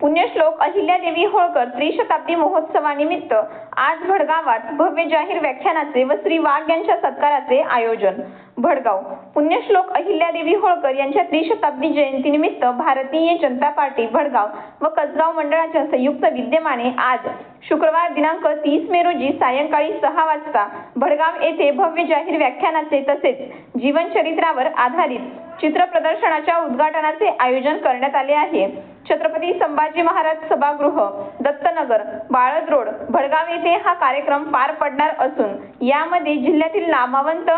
पुण्यश्लोक अहिल्यादेवी होळकर त्रिशताब्दी महोत्सवानिमित्त आज भडगावात भव्य जाहीर व्याख्यानाचे व श्री वाघ यांच्या सत्काराचे आयोजन. भडगाव. पुण्यश्लोक अहिल्यादेवी होळकर यांच्या त्रिशताब्दी जयंतीनिमित्त भारतीय जनता पार्टी भडगाव व कसगाव मंडळाच्या संयुक्त विद्यमाने आज शुक्रवार दिनांक तीस मे रोजी सायंकाळी सहा वाजता भडगाव येथे भव्य जाहीर व्याख्यानाचे तसेच जीवनचरित्रावर आधारित चित्र प्रदर्शनाच्या उद्घाटनाचे आयोजन करण्यात आले आहे. छत्रपती संभाजी महाराज सभागृह दत्तनगर बाळद रोड भडगाव येथे हा कार्यक्रम पार पडणार असून यामध्ये जिल्ह्यातील नामवंत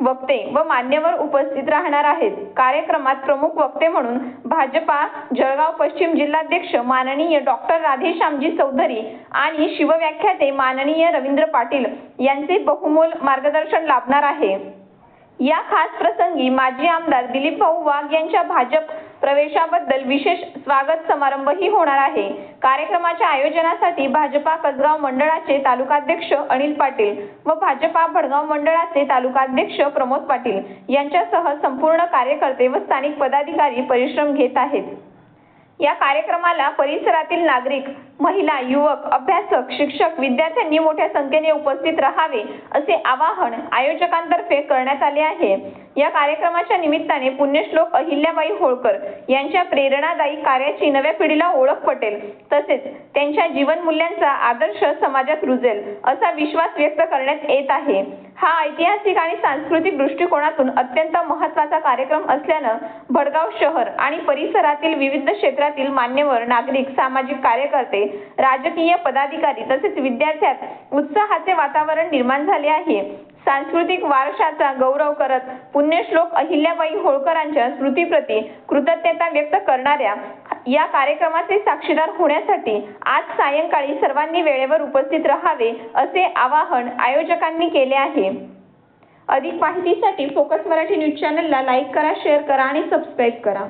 वक्ते व मान्यवर उपस्थित राहणार आहेत. कार्यक्रमात प्रमुख वक्ते म्हणून भाजपा जळगाव पश्चिम जिल्हाध्यक्ष माननीय डॉक्टर राधेश्यामजी चौधरी आणि शिवव्याख्याते माननीय रवींद्र पाटील यांचे बहुमोल मार्गदर्शन लाभणार आहे. या खास प्रसंगी माजी आमदार दिलीप भाऊ वाघ यांच्या भाजप प्रवेशाबद्दल विशेष स्वागत समारंभही होणार आहे. कार्यक्रमाच्या आयोजनासाठी भाजपा कसगाव मंडळाचे तालुकाध्यक्ष अनिल पाटील व भाजपा भडगाव मंडळाचे तालुकाध्यक्ष प्रमोद पाटील यांच्यासह संपूर्ण कार्यकर्ते व स्थानिक पदाधिकारी परिश्रम घेत आहेत. या कार्यक्रमाला परिसरातील नागरिक महिला युवक अभ्यासक शिक्षक विद्यार्थ्यांनी मोठ्या संख्येने उपस्थित राहावे असे आवाहन आयोजकांतर्फे करण्यात आले आहे. या कार्यक्रमाच्या निमित्ताने पुण्यश्लोक अहिल्याबाई होळकर यांच्या प्रेरणादायी कार्याची नव्या पिढीला ओळख पटेल तसेच त्यांच्या जीवनमूल्यांचा आदर्श समाजात रुजेल असा विश्वास व्यक्त करण्यात येत आहे. हा ऐतिहासिक आणि सांस्कृतिक दृष्टिकोनातून अत्यंत महत्त्वाचा कार्यक्रम असल्यानं भडगाव शहर आणि परिसरातील विविध क्षेत्रातील मान्यवर नागरिक सामाजिक कार्यकर्ते राजकीय पदाधिकारी तसेच विद्यार्थ्यात उत्साहाचे वातावरण निर्माण झाले आहे. सांस्कृतिक वारशाचा गौरव करत पुण्यश्लोक अहिल्याबाई होळकरांच्या स्मृतीप्रती कृतज्ञता व्यक्त करणाऱ्या या कार्यक्रमाचे साक्षीदार होण्यासाठी आज सायंकाळी सर्वांनी वेळेवर उपस्थित राहावे असे आवाहन आयोजकांनी केले आहे. अधिक माहितीसाठी फोकस मराठी न्यूज चॅनलला लाईक करा शेअर करा आणि सबस्क्राईब करा.